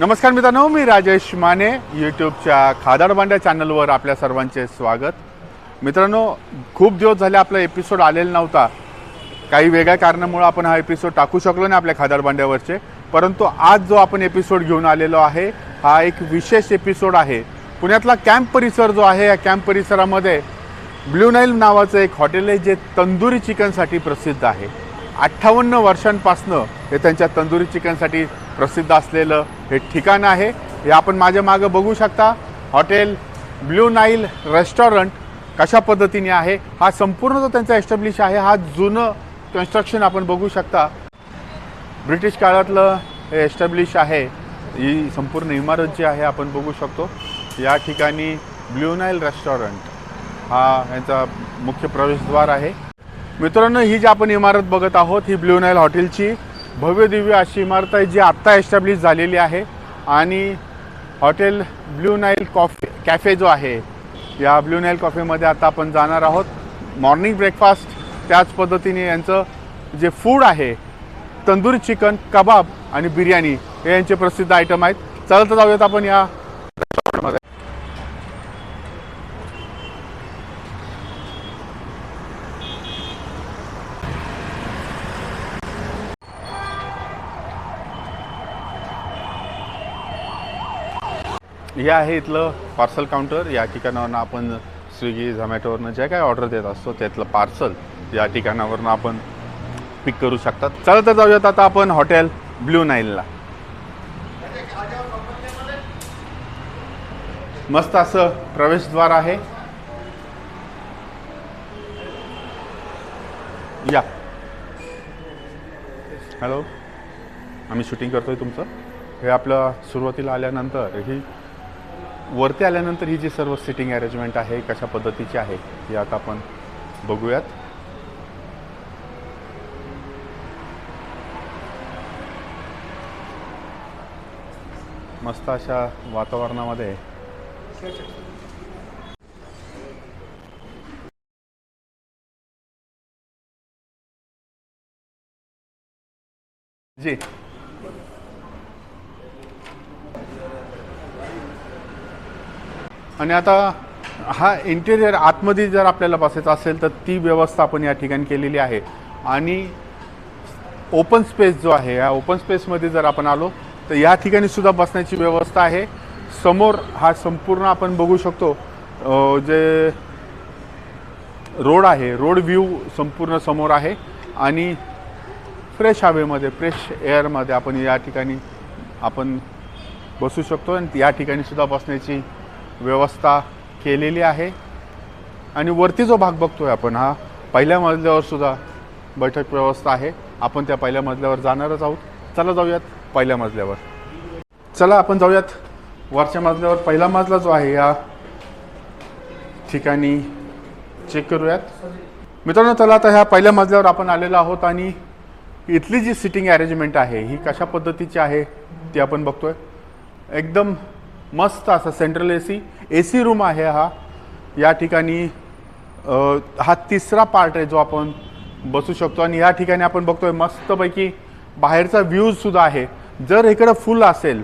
नमस्कार मित्रांनो मी राजेश माने यूट्यूबच्या खादाडबांड्या चॅनलवर आपल्या सर्वांचे स्वागत. मित्रांनो खूप दिवस झाले आपला एपिसोड आलेला नव्हता. काही वेगळ्या कारणामुळं आपण हा एपिसोड टाकू शकलो नाही आपल्या खादाडबांड्यावरचे परंतु आज जो आपण एपिसोड घेऊन आलेलो आहे हा एक विशेष एपिसोड आहे. पुण्यातला कॅम्प परिसर जो आहे या कॅम्प परिसरामध्ये ब्ल्यू नाईल नावाचं एक हॉटेल आहे जे तंदुरी चिकनसाठी प्रसिद्ध आहे. अठ्ठावन्न वर्षांपासनं हे त्यांच्या तंदुरी चिकनसाठी प्रसिद्ध असलेलं हे ठिकाण आहे. हे आपण माझ्या मागं बघू शकता. हॉटेल ब्ल्यू नाईल रेस्टॉरंट कशा पद्धतीने आहे? हा संपूर्ण जो त्यांचा एस्टॅब्लिश आहे हा जुनं कन्स्ट्रक्शन आपण बघू शकता. ब्रिटिश काळातलं हे एस्टॅब्लिश आहे. ही संपूर्ण इमारत जी आहे आपण बघू शकतो. या ठिकाणी ब्ल्यू नाईल रेस्टॉरंट हा यांचा मुख्य प्रवेशद्वार आहे. मित्रांनो ही जी आपण इमारत बघत आहोत ही ब्ल्यू नाईल हॉटेलची भव्यदिव्य अशी इमारत आहे जी आत्ता एस्टॅब्लिश झालेली आहे. आणि hotel Blue Nile coffee cafe जो आहे या ब्ल्यू नाईल कॉफेमध्ये आता आपण जाणार आहोत. मॉर्निंग ब्रेकफास्ट त्याच पद्धतीने यांचं जे फूड आहे तंदूरी चिकन कबाब आणि बिर्याणी हे यांचे प्रसिद्ध आयटम आहेत. चला तर जाऊयात आपण या हे आहे इथलं पार्सल काउंटर या ठिकाणावरनं आपण स्विगी झोमॅटोवरनं जे काय ऑर्डर देत असतो त्यातलं पार्सल या ठिकाणावरनं आपण पिक करू शकतात. चला तर जाऊयात आता आपण हॉटेल ब्ल्यू नाईलला मस्त असं प्रवेशद्वार आहे. या. हॅलो आम्ही शूटिंग करतोय तुमचं. हे आपलं सुरुवातीला आल्यानंतर ही वरती आल्यानंतर ही जी सर्व सिटिंग अरेंजमेंट आहे कशा पद्धतीची आहे ही आता आपण बघूयात. मस्त अशा वातावरणामध्ये. जी आणि आता हा इंटेरियर आतमध्ये जर आपल्याला बसायचं असेल तर ती व्यवस्था आपण या ठिकाणी केलेली आहे. आणि ओपन स्पेस जो आहे या ओपन स्पेसमध्ये जर आपण आलो तर या ठिकाणी सुद्धा बसण्याची व्यवस्था आहे. समोर हा संपूर्ण आपण बघू शकतो जे रोड आहे रोड व्ह्यू संपूर्ण समोर आहे. आणि फ्रेश हवेमध्ये फ्रेश एअरमध्ये आपण या ठिकाणी आपण बसू शकतो आणि या ठिकाणी सुद्धा बसण्याची व्यवस्था केलेली आहे. आणि वरती जो भाग बघतो आहे आपण हा पहिल्या मजल्यावर सुद्धा बैठक व्यवस्था आहे. आपण त्या पहिल्या मजल्यावर जाणारच आहोत. चला जाऊयात पहिल्या मजल्यावर. चला आपण जाऊयात वरच्या मजल्यावर. पहिला मजला जो आहे या ठिकाणी चेक करूयात. मित्रांनो चला आता ह्या पहिल्या मजल्यावर आपण आलेलो आहोत आणि इथली जी सिटिंग अरेंजमेंट आहे ही कशा पद्धतीची आहे ती आपण बघतोय. एकदम मस्त असा central A C A C room आहे हा. या ठिकाणी हा तिसरा पार्ट आहे जो आपण बसू शकतो. आणि या ठिकाणी आपण बघतोय मस्तपैकी बाहेरचा व्ह्यूजसुद्धा आहे. जर इकडं फुल असेल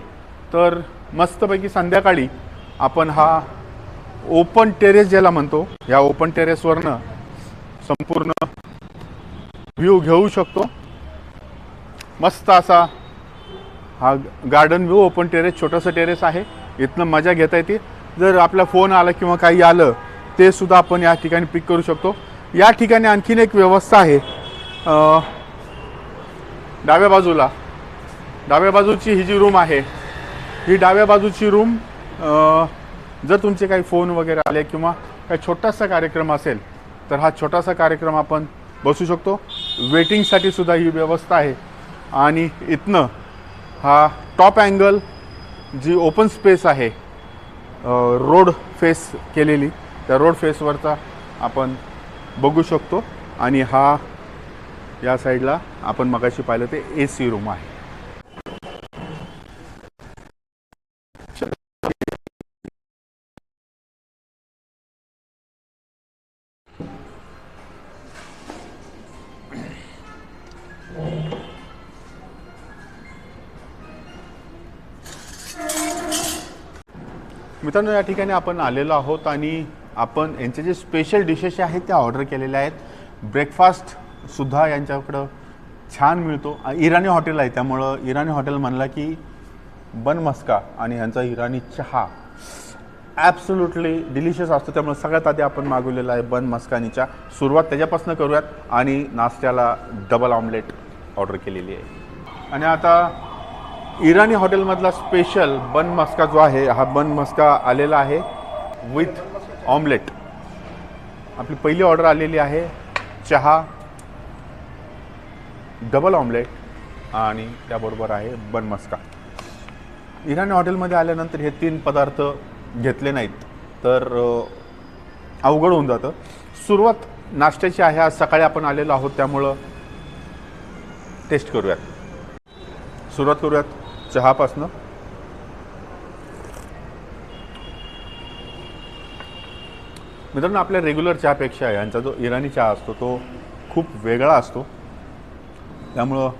तर मस्तपैकी संध्याकाळी आपण हा ओपन टेरेस ज्याला म्हणतो या ओपन टेरेसवरनं संपूर्ण व्ह्यू घेऊ शकतो. मस्त असा हा गार्डन व्ह्यू ओपन टेरेस छोटंसं टेरेस आहे. इथनं मजा घेता येते. जर आपला फोन आला किंवा काही आलं ते सुद्धा आपण या ठिकाणी पिक करू शकतो. या ठिकाणी आणखीन एक व्यवस्था आहे. डाव्या बाजूला. डाव्या बाजूची ही जी रूम आहे ही डाव्या बाजूची रूम जर तुमचे काही फोन वगैरे आले किंवा काही छोटासा कार्यक्रम असेल तर हा छोटासा कार्यक्रम आपण बसू शकतो. वेटिंगसाठी सुद्धा ही व्यवस्था आहे. आणि इथनं हा टॉप अँगल जी ओपन स्पेस आहे रोड फेस केलेली त्या रोड फेसवरचा आपण बघू शकतो. आणि हा या साईडला आपण मगाशी पाहिलं ते ए सी रूम आहे. मित्रांनो या ठिकाणी आपण आलेलो आहोत आणि आपण यांचे जे स्पेशल डिशेस आहेत त्या ऑर्डर केलेल्या आहेत. ब्रेकफास्टसुद्धा यांच्याकडं छान मिळतो. इराणी हॉटेल आहे त्यामुळं इराणी हॉटेल म्हणलं की बन मस्का आणि ह्यांचा इराणी चहा. ॲब्सोल्युटली डिलिशियस असतो त्यामुळे सगळ्यात आधी आपण मागवलेला आहे बन मस्कानीच्या सुरुवात त्याच्यापासून करूयात आणि नाश्त्याला डबल ऑमलेट ऑर्डर केलेली आहे. आणि आता इराणी हॉटेलमधला स्पेशल बन मस्का जो आहे हा बन मस्का आलेला आहे विथ ऑमलेट आपली पहिली ऑर्डर आलेली आहे चहा डबल ऑमलेट आणि त्याबरोबर आहे बन मस्का. इराणी हॉटेलमध्ये आल्यानंतर हे तीन पदार्थ घेतले नाहीत तर अवघड होऊन जातं. सुरुवात नाश्त्याची आहे आज सकाळी आपण आलेलो आहोत त्यामुळं टेस्ट करूयात. सुरुवात करूयात. चहापासनं? मित्रांनो आपल्या रेग्युलर चहापेक्षा यांचा जो इराणी चहा असतो तो खूप वेगळा असतो. त्यामुळं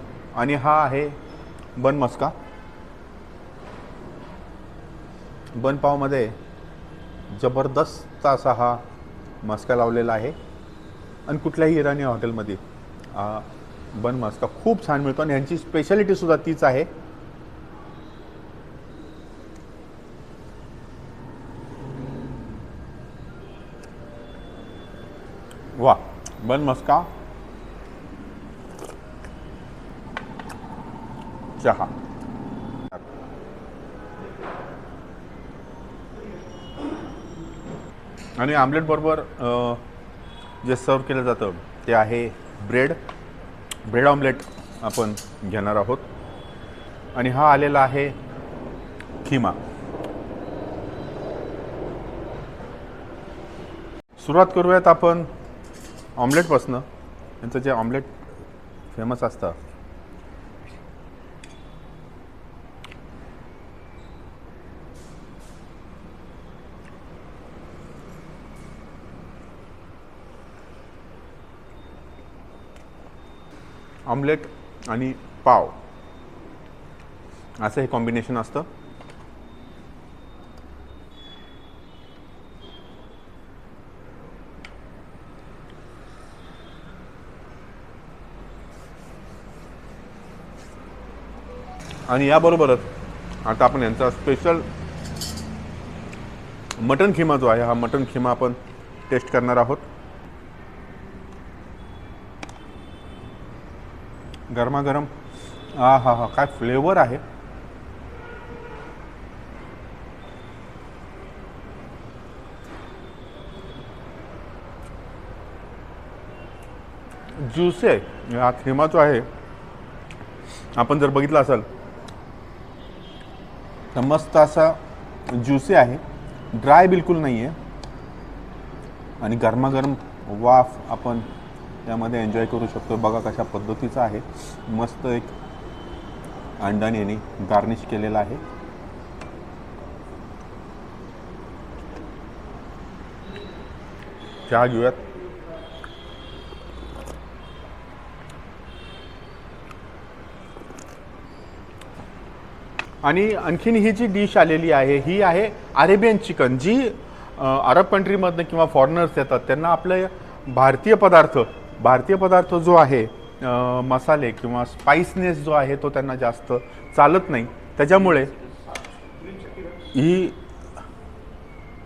आणि हा आहे बन मस्का. बन पावमध्ये जबरदस्त असा हा मस्का लावलेला आहे. आणि कुठल्याही इराणी हॉटेलमध्ये बन मस्का खूप छान मिळतो. आणि ह्यांची स्पेशालिटीसुद्धा तीच आहे वा बन मस्का। चहा। आणि आमलेट बरोबर जे सर्व केलं जातं ते आहे ब्रेड. ब्रेड ऑमलेट आपण घेणार आहोत. आणि हा आलेला आहे खिमा. सुरुवात करूयात आपण ऑमलेटपासनं यांचं जे ऑमलेट फेमस असतं. ऑमलेट आणि पाव. असं हे कॉम्बिनेशन असतं. आणि याबरोबरच आता आपण यांचा स्पेशल मटन खिमा जो आहे हा मटन खिमा आपण टेस्ट करणार आहोत. गरमागरम. हा हा हा काय फ्लेवर आहे. ज्यूसी आहे. हा खिमा जो आहे आपण जर बघितला असाल तर मस्त असा ज्युसी आहे. ड्राय बिलकुल नाही आहे आणि गरमागरम वाफ आपण त्यामध्ये एन्जॉय करू शकतो. बघा कशा पद्धतीचा आहे. मस्त एक अंडाने यांनी गार्निश केलेला आहे. चहा घेऊयात. आणि आणखीन ही जी डिश आलेली आहे ही आहे अरेबियन चिकन जी अरब कंट्रीमधनं किंवा फॉरेनर्स येतात त्यांना आपलं भारतीय पदार्थ भारतीय पदार्थ जो आहे मसाले किंवा स्पाइसनेस जो आहे तो त्यांना जास्त चालत नाही. त्याच्यामुळे ही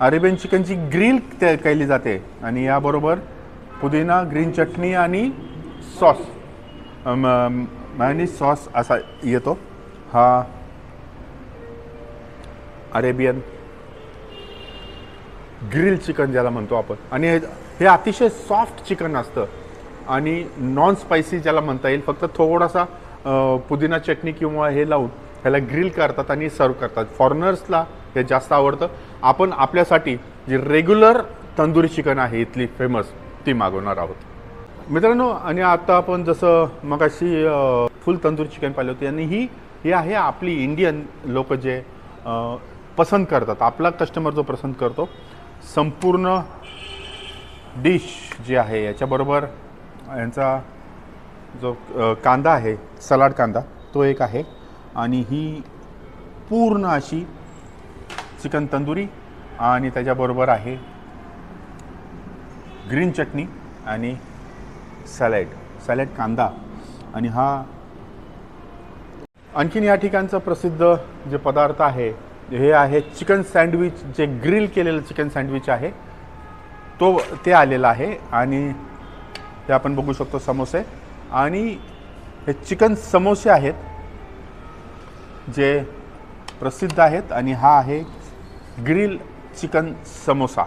अरेबियन चिकनची ग्रिल केली जाते आणि याबरोबर पुदिना ग्रीन चटणी आणि सॉस आणि सॉस असा येतो. हा अरेबियन ग्रिल चिकन ज्याला म्हणतो आपण. आणि हे- अतिशय सॉफ्ट चिकन असतं. आणि नॉन स्पायसी ज्याला म्हणता येईल फक्त थोडासा पुदिना चटणी किंवा हे लावून ह्याला ग्रिल करतात आणि सर्व करतात. फॉरेनर्सला हे जास्त आवडतं. आपण आपल्यासाठी जी रेग्युलर तंदुरी चिकन आहे इथली फेमस ती मागवणार आहोत. मित्रांनो आणि आता आपण जसं मग अशी फुल तंदुरी चिकन पाहिलं होतं आणि ही ही आहे आपली इंडियन लोक जे पसंत करतात. आपला कस्टमर जो पसंत करतो संपूर्ण डिश जी आहे याच्याबरोबर यांचा जो कांदा आहे सलाड कांदा तो एक आहे. आणि ही पूर्ण अशी चिकन तंदुरी आणि त्याच्याबरोबर आहे ग्रीन चटणी आणि सॅलड सॅलेड कांदा. आणि हा आणखीन या ठिकाणचं प्रसिद्ध जे पदार्थ आहे हे आहे चिकन सँडविच जे ग्रिल केलेलं चिकन सँडविच आहे तो ते आलेला आहे. आणि ते आपण बघू शकतो समोसे. आणि हे चिकन समोसे आहेत जे प्रसिद्ध आहेत. आणि हा आहे ग्रिल चिकन समोसा.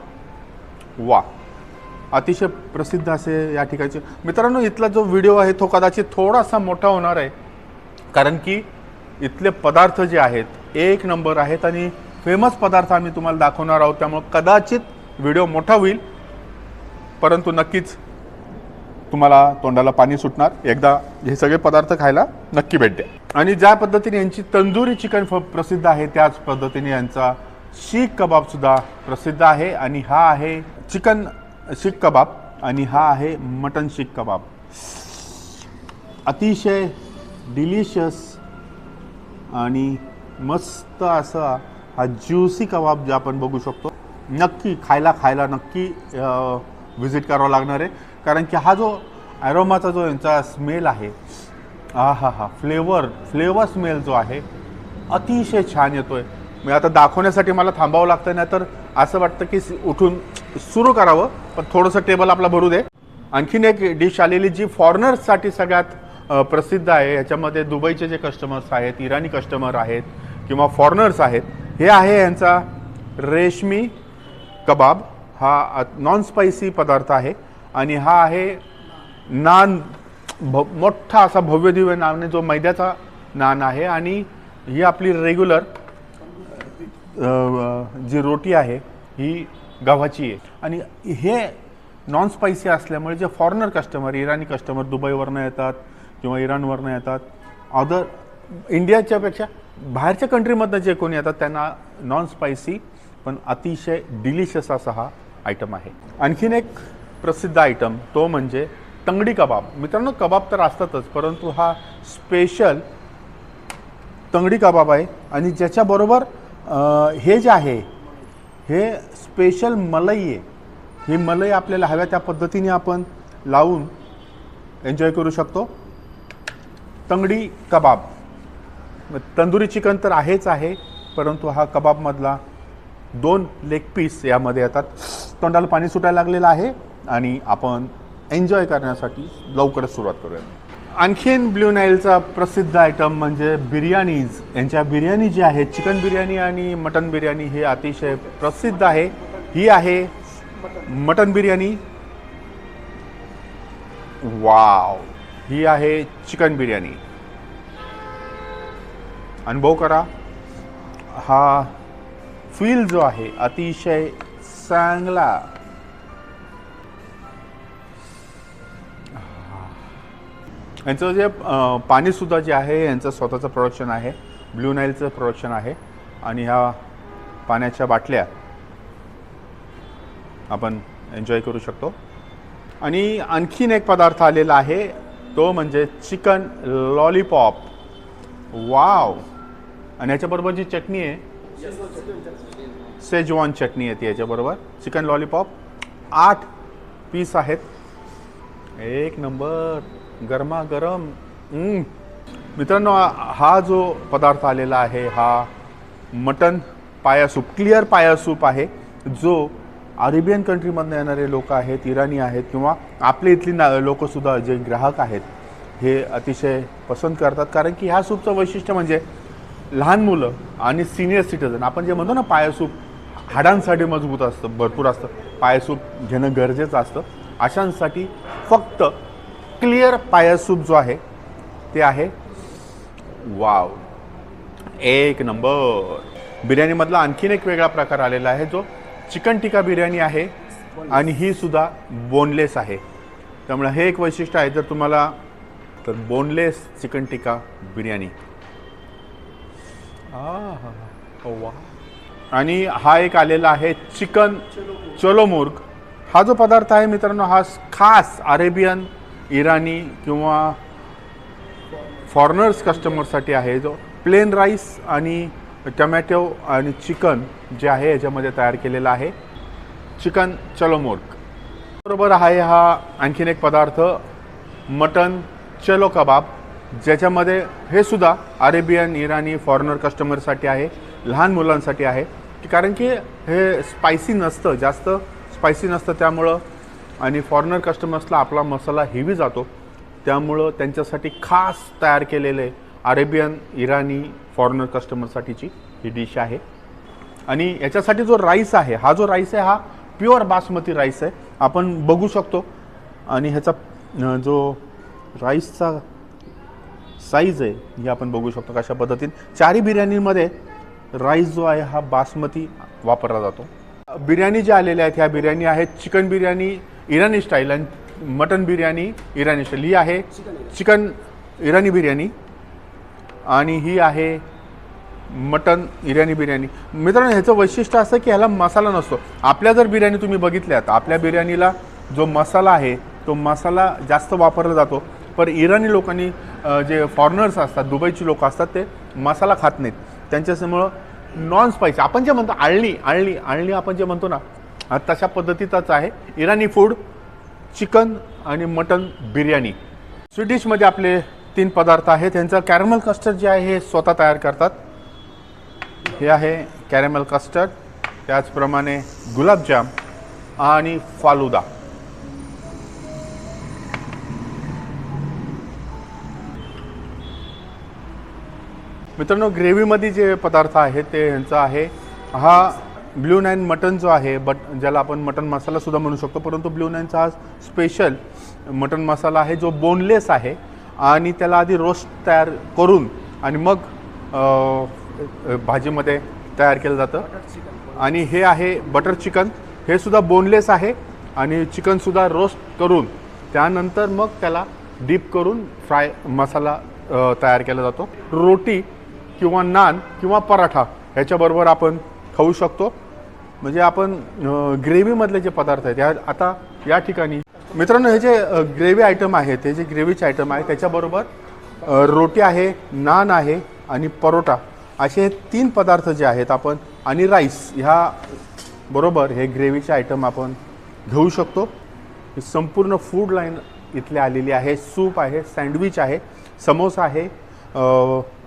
वा. अतिशय प्रसिद्ध असे या ठिकाणचे. मित्रांनो इथला जो व्हिडिओ आहे तो कदाचित थोडासा मोठा होणार आहे. कारण की इथले पदार्थ जे आहेत एक नंबर आहेत आणि फेमस पदार्थ आम्ही तुम्हाला दाखवणार आहोत. त्यामुळं कदाचित व्हिडिओ मोठा होईल परंतु नक्कीच तुम्हाला तोंडाला पाणी सुटणार. एकदा हे सगळे पदार्थ खायला नक्की भेट द्या. आणि ज्या पद्धतीने यांची तंदुरी चिकन फ प्रसिद्ध आहे त्याच पद्धतीने यांचा शीख कबाब सुद्धा प्रसिद्ध आहे. आणि हा आहे चिकन शीख कबाब आणि हा आहे मटन शीख कबाब. अतिशय डिलिशियस आणि मस्त असा हा ज्युसी कबाब जे आपण बघू शकतो. नक्की खायला खायला नक्की व्हिजिट करावं लागणार आहे. कारण की हा जो ॲरोमाचा जो यांचा स्मेल आहे हा हा हा फ्लेवर फ्लेवर स्मेल जो आहे अतिशय छान येतो आहे मी आता दाखवण्यासाठी मला थांबावं लागतं नाही तर असं वाटतं की उठून सुरू करावं पण थोडंसं टेबल आपला भरू दे. आणखीन एक डिश आलेली जी फॉरेनर्ससाठी सगळ्यात प्रसिद्ध आहे याच्यामध्ये दुबईचे जे कस्टमर्स आहेत इराणी कस्टमर आहेत किंवा फॉरेनर्स आहेत हे आहे यांचा रेशमी कबाब. हा नॉन स्पायसी पदार्थ आहे आणि हा आहे नान भ मोठा असा भव्य दिव्य जो मैद्याचा नान आहे आणि ही आपली रेग्युलर जी रोटी आहे ही गव्हाची आहे. आणि हे नॉन स्पायसी असल्यामुळे जे फॉरेनर कस्टमर इराणी कस्टमर दुबईवरनं येतात किंवा इराणवरनं येतात अदर इंडियाच्यापेक्षा बाहेरच्या कंट्रीमधनं जे कोणी येतात त्यांना नॉन स्पायसी पण अतिशय डिलिशियस असा हा आयटम आहे. आणखीन एक प्रसिद्ध आयटम तो म्हणजे तंगडी कबाब. मित्रांनो कबाब तर असतातच परंतु हा स्पेशल तंगडी कबाब आहे आणि ज्याच्याबरोबर हे जे आहे हे स्पेशल मलाई आहे. ही मलाई आपल्याला हव्या त्या पद्धतीने आपण लावून एन्जॉय करू शकतो. तंगडी कबाब. तंदुरी चिकन तर आहेच आहे परंतु हा कबाबमधला दोन लेग पीस यामध्ये येतात. तोंडाला पाणी सुटायला लागलेलं आहे आणि आपण एन्जॉय करण्यासाठी लवकरच सुरुवात करूया. आणखीन ब्ल्यू नाईलचा प्रसिद्ध आयटम म्हणजे बिर्याणीज. यांच्या बिर्याणी जी आहे चिकन बिर्याणी आणि मटन बिर्याणी हे अतिशय प्रसिद्ध आहे. ही आहे मटन बिर्याणी. वाव! ही आहे चिकन बिर्याणी. अनुभव करा. हा फील जो आहे अतिशय चांगला. यांचं जे पाणीसुद्धा जे आहे यांचं स्वतःचं प्रोडक्शन आहे. ब्ल्यू नाईलचं प्रोडक्शन आहे. आणि ह्या पाण्याच्या बाटल्या आपण एन्जॉय करू शकतो. आणि आणखीन एक पदार्थ आलेला आहे तो म्हणजे चिकन लॉलीपॉप वाव. आणि याच्याबरोबर जी चटणी आहे सेजवान चटणी आहे ती याच्याबरोबर. चिकन लॉलीपॉप आठ पीस आहेत. एक नंबर. गरमागरम. मित्रांनो हा- हा जो पदार्थ आलेला आहे हा मटन पाया सूप क्लिअर पाया सूप आहे जो अरेबियन कंट्रीमधनं येणारे लोक आहेत इराणी आहेत किंवा आपले इथली ना लोकंसुद्धा जे ग्राहक आहेत हे अतिशय पसंत करतात. कारण की ह्या सूपचं वैशिष्ट्य म्हणजे लहान मुलं आणि सिनियर सिटीजन आपण जे म्हणतो ना पायसूप हाडांसाठी मजबूत असतं भरपूर असतं. पायसूप घेणं गरजेचं असतं. अशांसाठी फक्त क्लिअर पायसूप जो आहे ते आहे वाव एक नंबर. बिर्याणीमधला आणखीन एक वेगळा प्रकार आलेला आहे जो चिकन टिक्का बिर्याणी आहे आणि ही सुद्धा बोनलेस आहे. त्यामुळे हे एक वैशिष्ट्य आहे. जर तुम्हाला तर बोनलेस चिकन टिक्का बिर्याणी वा. आणि हा एक आलेला आहे चिकन चलो मुर्ग हा जो पदार्थ आहे मित्रांनो हा खास अरेबियन इराणी किंवा फॉरेनर्स कस्टमरसाठी आहे. जो प्लेन राईस आणि टमॅटो आणि चिकन जे आहे याच्यामध्ये तयार केलेलं आहे. चिकन चलो मोर्क बरोबर आहे हा आणखीन एक पदार्थ मटन चलो कबाब ज्याच्यामध्ये हे सुद्धा अरेबियन इराणी फॉरेनर कस्टमरसाठी आहे लहान मुलांसाठी आहे. की कारण की हे स्पायसी नसतं जास्त स्पायसी नसतं त्यामुळं. आणि फॉरेनर कस्टमर्सला आपला मसाला हेवी जातो. त्यामुळं त्यांच्यासाठी खास तयार केलेले अरेबियन इराणी फॉरेनर कस्टमरसाठीची ही डिश आहे. आणि याच्यासाठी जो राईस आहे हा जो राईस आहे हा प्युअर बासमती राईस आहे. आपण बघू शकतो. आणि ह्याचा जो राईसचा साईज आहे ही आपण बघू शकतो कशा पद्धतीने. चारी बिर्याणीमध्ये राईस जो आहे हा बासमती वापरला जातो. बिर्याणी ज्या आलेल्या आहेत ह्या बिर्याणी आहेत चिकन बिर्याणी इराणी स्टाईल आणि मटन बिर्याणी इराणी स्टाईल ही आहे चिकन इराणी बिर्याणी. आणि ही आहे मटन इराणी बिर्याणी. मित्रांनो ह्याचं वैशिष्ट्य असं की ह्याला मसाला नसतो. आपल्या जर बिर्याणी तुम्ही बघितल्यात आपल्या बिर्याणीला जो मसाला आहे तो मसाला जास्त वापरला जातो. पर इराणी लोकांनी जे फॉरेनर्स असतात दुबईची लोक असतात ते मसाला खात नाहीत. त्यांच्यासमोर नॉन स्पायसी आपण जे म्हणतो आळणी आळणी आळणी आपण जे म्हणतो ना तशा पद्धतीचाच आहे. इराणी फूड चिकन आणि मटन बिर्याणी. स्वीट डिशमध्ये आपले तीन पदार्थ आहेत. त्यांचं कॅरमल कस्टर्ड जे आहे हे स्वतः तयार करतात. हे आहे कॅरमल कस्टर्ड त्याचप्रमाणे गुलाबजाम आणि फालुदा. मित्रांनो ग्रेव्हीमध्ये जे पदार्थ आहेत ते ह्यांचं आहे. हा ब्ल्यू नाईन मटन जो आहे बट ज्याला आपण मटन मसाला सुद्धा म्हणू शकतो परंतु ब्ल्यू नाईनचा हा स्पेशल मटन मसाला आहे जो बोनलेस आहे. आणि त्याला आधी रोस्ट तयार करून आणि मग भाजीमध्ये तयार केलं जातं. आणि हे आहे बटर चिकन हे सुद्धा बोनलेस आहे आणि चिकनसुद्धा रोस्ट करून त्यानंतर मग त्याला डीप करून फ्राय मसाला तयार केला जातो. रोटी किंवा नान किंवा पराठा ह्याच्याबरोबर आपण खाऊ शकतो. म्हणजे आपण ग्रेव्हीमधले जे पदार्थ आहेत ह्या आता या ठिकाणी मित्रांनो हे जे ग्रेव्ही आयटम आहेत हे जे ग्रेव्हीचे आयटम आहे त्याच्याबरोबर रोटी आहे नान आहे आणि परोटा असे हे तीन पदार्थ जे आहेत आपण आणि राईस ह्या बरोबर हे ग्रेव्हीचे आयटम आपण घेऊ शकतो. संपूर्ण फूड लाईन इथली आलेली आहे. सूप आहे सँडविच आहे समोसा आहे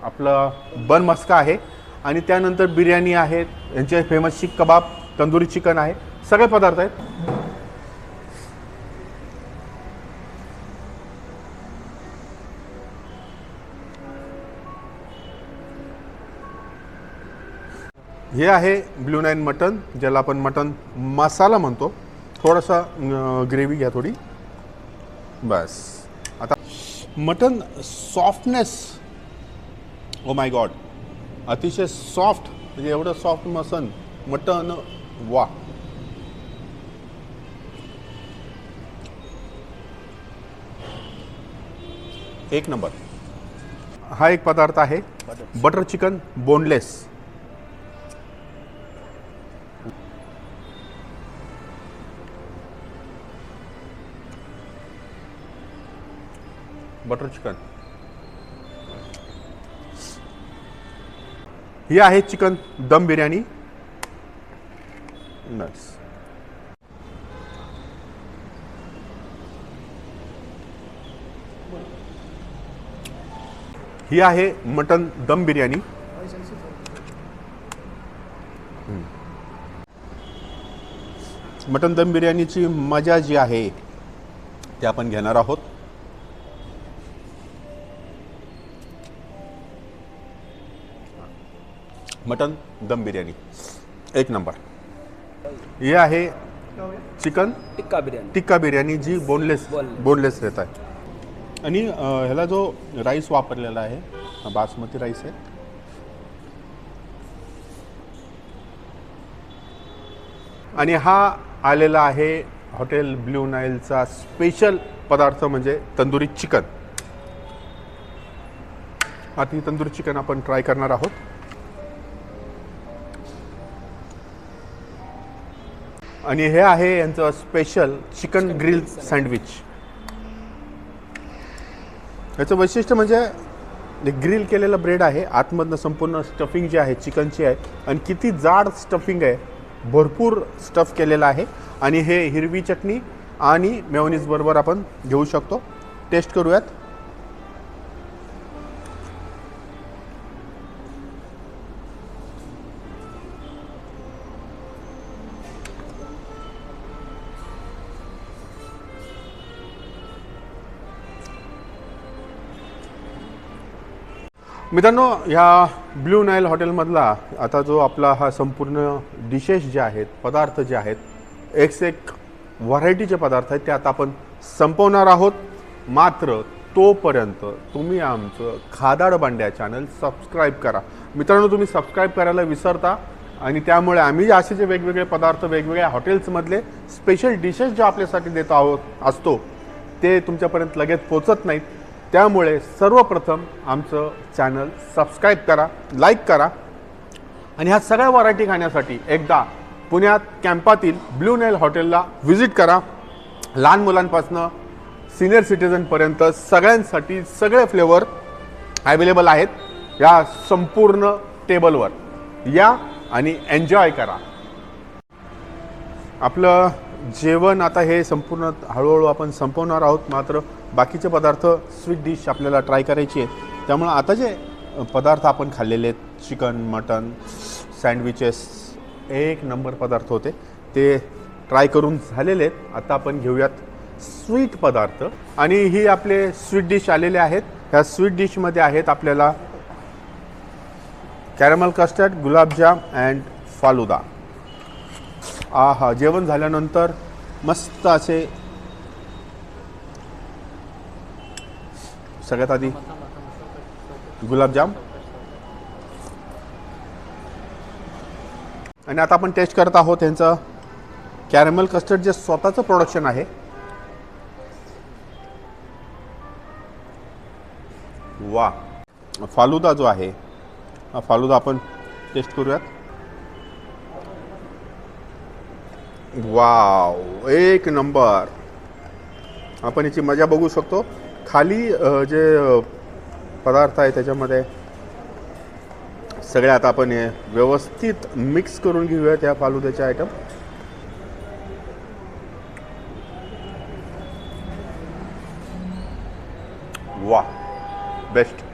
आपलं बन मस्का आहे. आणि त्यानंतर बिर्याणी आहे. यांचे फेमस शीख कबाब तंदुरी चिकन आहे. सगळे पदार्थ आहेत. हे आहे ब्लू नाईन मटन ज्याला आपण मटन मसाला म्हणतो. थोडासा ग्रेव्ही घ्या थोडी. बस. आता mutton softness oh my God अतिशय सॉफ्ट म्हणजे एवढं सॉफ्ट मसन मटन वा. एक नंबर. हा एक पदार्थ आहे butter. Chicken boneless butter chicken ही आहे चिकन दम बिर्याणी. नट्स ही आहे मटन दम बिर्याणी. मटन दम बिर्याणीची मजा जी आहे ते आपण घेणार आहोत. मटन दम बिर्याणी. एक नंबर. हे आहे चिकन टिक्का बिर्याणी. टिक्का बिर्याणी जी बोनलेस. बोनलेस येत आहे आणि अ, ह्याला जो राईस वापरलेला आहे हा बासमती राईस आहे. आणि हा आलेला आहे हॉटेल ब्ल्यू नाईलचा स्पेशल पदार्थ म्हणजे तंदुरी चिकन. आता ही तंदुरी चिकन आपण ट्राय करणार आहोत. आणि हे आहे यांचं स्पेशल चिकन ग्रिल सँडविच याचं वैशिष्ट्य म्हणजे ग्रिल केलेलं ब्रेड आहे आतमधनं संपूर्ण स्टफिंग जी आहे चिकनची आहे आणि किती जाड स्टफिंग आहे भरपूर स्टफ केलेलं आहे. आणि हे हिरवी चटणी आणि मेवनीज बरोबर आपण घेऊ शकतो. टेस्ट करूयात. मित्रांनो ह्या ब्ल्यू नाईल हॉटेलमधला आता जो आपला हा संपूर्ण डिशेस जे आहेत पदार्थ जे आहेत एक से एक व्हरायटीचे पदार्थ आहेत ते आता आपण संपवणार आहोत. मात्र तोपर्यंत तुम्ही आमचं खादाड बांड्या चॅनल सबस्क्राईब करा. मित्रांनो तुम्ही सबस्क्राईब करायला विसरता आणि त्यामुळे आम्ही असे जे वेगवेगळे पदार्थ वेगवेगळ्या हॉटेल्समधले स्पेशल डिशेस जे आपल्यासाठी देत आहोत असतो ते तुमच्यापर्यंत लगेच पोचत नाहीत. त्यामुळे सर्वप्रथम आमचं चॅनल सबस्क्राईब करा लाईक करा. आणि ह्या सगळ्या व्हरायटी खाण्यासाठी एकदा पुण्यात कॅम्पातील ब्ल्यू नेल हॉटेलला व्हिजिट करा. लहान मुलांपासनं सिनियर सिटीजनपर्यंत सगळ्यांसाठी सगळे फ्लेवर अवेलेबल आहेत या संपूर्ण टेबलवर. या आणि एन्जॉय करा. आपलं जेवण आता हे संपूर्ण हळूहळू आपण संपवणार आहोत. मात्र बाकीचे पदार्थ स्वीट डिश आपल्याला ट्राय करायची आहे त्यामुळं आता जे पदार्थ आपण खाल्लेले आहेत चिकन मटन सँडविचेस एक नंबर पदार्थ होते. ते ट्राय करून झालेले आहेत. आता आपण घेऊयात स्वीट पदार्थ. आणि ही आपले स्वीट डिश आलेले आहेत. ह्या स्वीट डिशमध्ये आहेत आपल्याला caramel custard gulabjam and falooda आ हा जेवण झाल्यानंतर मस्त असे सगळ्यात आधी गुलाबजाम. आणि आता आपण टेस्ट करत आहोत त्यांचं कॅरमल कस्टर्ड जे स्वतःचं प्रोडक्शन आहे. वा फालुदा जो आहे हा फालुदा आपण टेस्ट करूयात. वाव एक नंबर. आपण याची मजा बघू शकतो. खाली जे पदार्थ आहे त्याच्यामध्ये सगळे आता आपण हे व्यवस्थित मिक्स करून घेऊया त्या फालुद्याचे आयटम वा बेस्ट